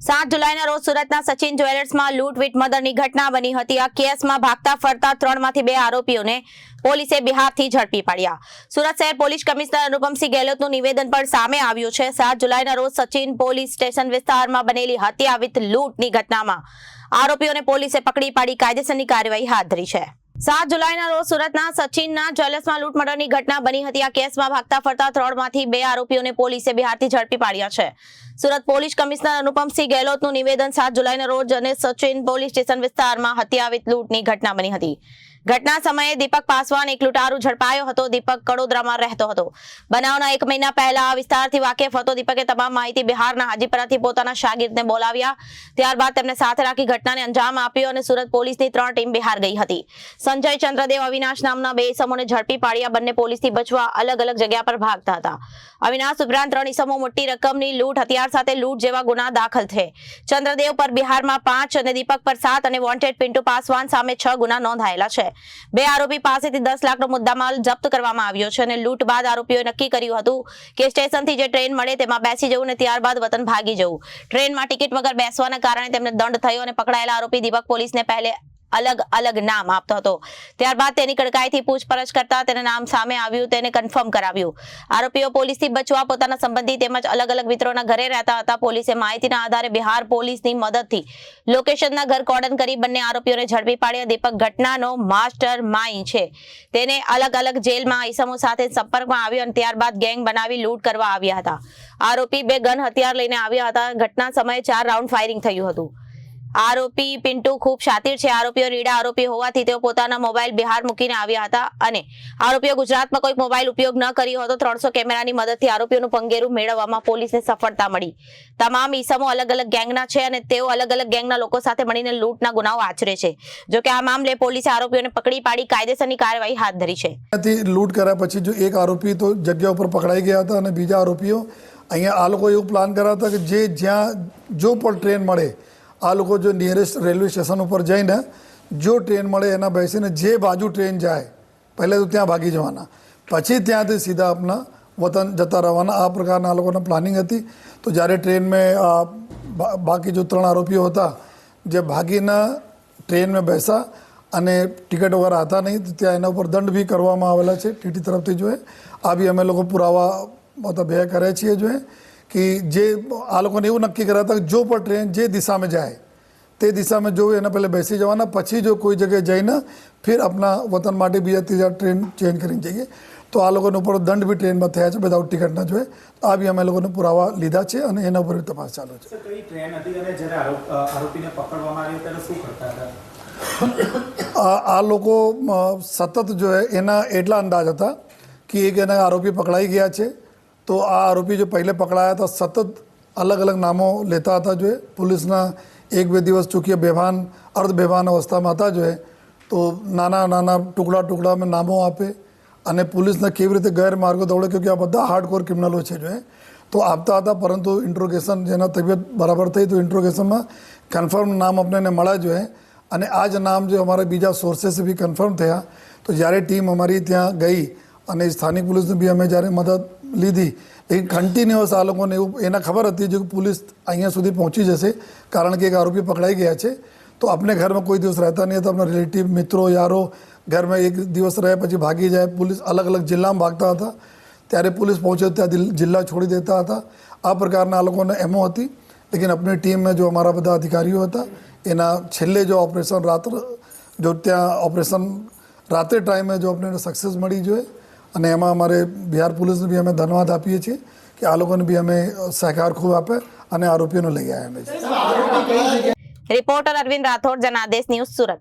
સાત જુલાઈના રોજ સુરતના સચિન જ્વેલર્સમાં લૂંટવીટ મર્ડરની ઘટના બની હતી. આ કેસમાં ભાગતા ફરતા ત્રણમાંથી બે આરોપીઓને પોલીસે બિહારથી ઝડપી પાડ્યા. સુરત શહેર પોલીસ કમિશનર અનુપમસિંહ ગેહલોતનું નિવેદન પણ સામે આવ્યું છે. સાત જુલાઈના રોજ સચિન પોલીસ સ્ટેશન વિસ્તારમાં બનેલી હત્યા વિથ લૂંટની ઘટનામાં આરોપીઓને પોલીસે પકડી પાડી કાયદેસરની કાર્યવાહી હાથ ધરી છે. સાત જુલાઈના રોજ સુરતના સચિનના જ્વેલર્સમાં લૂંટ ઘટના બની હતી. આ કેસમાં ભાગતા ફરતા ત્રણમાંથી બે આરોપીઓને પોલીસે બિહારથી ઝડપી પાડ્યા છે. સુરત પોલીસ કમિશનર અનુપમસિંહ ગેહલોતનું નિવેદન સાત જુલાઈના રોજ અને સચિન પોલીસ સ્ટેશન વિસ્તારમાં હત્યા વિથ લૂંટની ઘટના બની હતી. ઘટના સમયે દીપક પાસવાન એક લૂંટારુ ઝડપાયો હતો. દીપક કડોદરામાં રહેતો હતો. બનાવના એક મહિના પહેલા આ વિસ્તારથી વાકેફ હતો. દીપકે તમામ માહિતી બિહારના હાજીપરાથી પોતાના શાગીર્દને બોલાવ્યા. ત્યારબાદ તેમને સાથે રાખી ઘટનાને અંજામ આપ્યો અને સુરત પોલીસની ત્રણ ટીમ બિહાર ગઈ હતી. સંજય ચંદ્રદેવ, અવિનાશ નામના બે ઇસમોને ઝડપી પાડ્યા. બંને પોલીસથી બચવા અલગ અલગ જગ્યા પર ભાગતા હતા. અવિનાશ ઉપરાંત ત્રણ ઇસમો મોટી રકમની લૂંટ, હથિયાર સાથે લૂંટ જેવા ગુના દાખલ છે ચંદ્રદેવ પર બિહારમાં પાંચ અને દીપક પર સાત અને વોન્ટેડ પિન્ટુ પાસવાન સામે છ ગુના નોંધાયેલા છે. બે આરોપી પાસેથી દસ લાખનો મુદ્દામાલ જપ્ત કરવામાં આવ્યો છે અને લૂંટ બાદ આરોપીઓએ નક્કી કર્યું હતું કે સ્ટેશનથી જે ટ્રેન મળે તેમાં બેસી જવું અને ત્યારબાદ વતન ભાગી જવું. ટ્રેનમાં ટિકિટ વગર બેસવાના કારણે તેમને દંડ થયો અને પકડાયેલા આરોપી દીપક પોલીસને પહેલે અલગ અલગ નામ આપતો હતો. ત્યારબાદ તેની કડકાઈથી પૂછપરછ કરતા તેના નામ સામે આવ્યું, તેને કન્ફર્મ કરાવ્યું. આરોપીઓ પોલીસથી બચવા પોતાના સંબંધી તેમજ અલગ અલગ મિત્રોના ઘરે રહેતા હતા. પોલીસે માહિતીના આધારે બિહાર પોલીસની મદદથી લોકેશનના ઘર કોર્ડન કરી બંને આરોપીઓને ઝડપી પાડ્યા. દીપક ઘટનાનો માસ્ટર માઇન્ડ છે. તેને અલગ અલગ જેલમાં ઈસમો સાથે સંપર્કમાં આવ્યો અને ત્યારબાદ ગેંગ બનાવી લૂંટ કરવા આવ્યા હતા. આરોપી બે ગન હથિયાર લઈને આવ્યા હતા. ઘટના સમયે ચાર રાઉન્ડ ફાયરિંગ થયું હતું. આરોપી પિન્ટુ ખૂબ શાતિર છે. આરોપીઓ રીડા આરોપી હોવાથી તેઓ પોતાના મોબાઈલ બિહાર મૂકીને આવ્યા હતા અને આરોપીઓ ગુજરાતમાં કોઈ મોબાઈલ ઉપયોગ ન કર્યો હતો ત્રણસો કેમેરાની મદદથી આરોપીઓનું પંગેરું મેળવવામાં પોલીસને સફળતા મળી. તમામ ઈસમો અલગ અલગ ગેંગના છે અને તેઓ અલગ અલગ ગેંગના લોકો સાથે મળીને લૂંટના ગુનાઓ આચરે છે. જો કે આ મામલે પોલીસે આરોપીઓને પકડી પાડી કાયદેસરની કાર્યવાહી હાથ ધરી છે. લૂંટ કર્યા પછી જો એક આરોપી તો જગ્યા ઉપર પકડાઈ ગયા હતા અને બીજા આરોપીઓ અહીંયા આ લોકો એવું પ્લાન કર્યા હતા કે જે જ્યાં, જો પણ ટ્રેન મળે આ લોકો જો નિયરેસ્ટ રેલવે સ્ટેશન ઉપર જઈને જો ટ્રેન મળે, એના બેસીને જે બાજુ ટ્રેન જાય, પહેલાં તો ત્યાં ભાગી જવાના. પછી ત્યાંથી સીધા આપના વતન જતા રહેવાના. આ પ્રકારના આ લોકોને પ્લાનિંગ હતી. તો જ્યારે ટ્રેન મેં બાકી જો ત્રણ આરોપીઓ હતા, જે ભાગીને ટ્રેન મેં બેસા અને ટિકિટ વગર હતા નહીં, તો ત્યાં એના ઉપર દંડ બી કરવામાં આવેલા છે. ટીટી તરફથી જોઈએ આ બી અમે લોકો પુરાવા મતલબ બે કરે છીએ જો એ. કે જે આ લોકોને એવું નક્કી કર્યા હતા કે જો પણ ટ્રેન જે દિશામાં જાય તે દિશામાં જો એના પહેલાં બેસી જવાના પછી જો કોઈ જગ્યાએ જઈને ફિર આપણા વતન માટે બીજા ત્રીજા ટ્રેન ચેન્જ કરીને જઈએ તો આ લોકોને ઉપર દંડ બી ટ્રેનમાં થયા છે વિધાઉટ ટિકિટના જોઈએ આ બી અમે લોકોને પુરાવા લીધા છે અને એના ઉપર બી તપાસ ચાલુ છે આ લોકો સતત જો એના એટલા અંદાજ હતા કે એક એના આરોપી પકડાઈ ગયા છે તો આ આરોપી જો પહેલે પકડાયા હતા સતત અલગ અલગ નામો લેતા હતા જોએ પોલીસના એક બે દિવસ ચૂકીએ બેભાન અર્ધ બેભાન અવસ્થામાં હતા જો એ. તો નાના નાના ટુકડા ટુકડામાં નામો આપે અને પોલીસને કેવી રીતે ગેરમાર્ગો દોડે, કેમકે આ બધા હાર્ડકોર ક્રિમિનલો છે જોઈએ તો આપતા હતા, પરંતુ ઇન્ટ્રોગેશન જેના તબિયત બરાબર થઈ તો ઇન્ટ્રોગેશનમાં કન્ફર્મ નામ આપણને મળ્યા જોઈએ અને આ જ નામ જે અમારા બીજા સોર્સેસ બી કન્ફર્મ થયા. તો જ્યારે ટીમ અમારી ત્યાં ગઈ અને સ્થાનિક પોલીસને બી અમે જ્યારે મદદ લીધી લેકિન કન્ટિન્યુઅસ આ લોકોને એવું એને ખબર હતી જો કે પોલીસ અહીંયા સુધી પહોંચી જશે કારણ કે એક આરોપી પકડાઈ ગયા છે તો આપણે ઘરમાં કોઈ દિવસ રહેતા નહીં તો આપણા રિલેટિવ મિત્રો યારો ઘરમાં એક દિવસ રહે પછી ભાગી જાય પોલીસ અલગ અલગ જિલ્લામાં ભાગતા હતા ત્યારે પોલીસ પહોંચે ત્યાં જિલ્લા છોડી દેતા હતા આ પ્રકારના આ લોકોને એમો હતી લેકિન આપણી ટીમમાં જો અમારા બધા અધિકારીઓ હતા એના છેલ્લે જો ઓપરેશન રાત્ર જો ત્યાં ઓપરેશન રાત્રે ટાઈમે જો આપણે સક્સેસ મળી જોઈએ અને એમાં અમારે બિહાર પોલીસને બી અમે ધન્યવાદ આપીએ છીએ કે આ લોકોને બી અમે સહકાર ખૂબ આપે અને આરોપીઓને લઈ આવ્યા અમે. Reporter Arvind Rathod, Janadesh news Surat.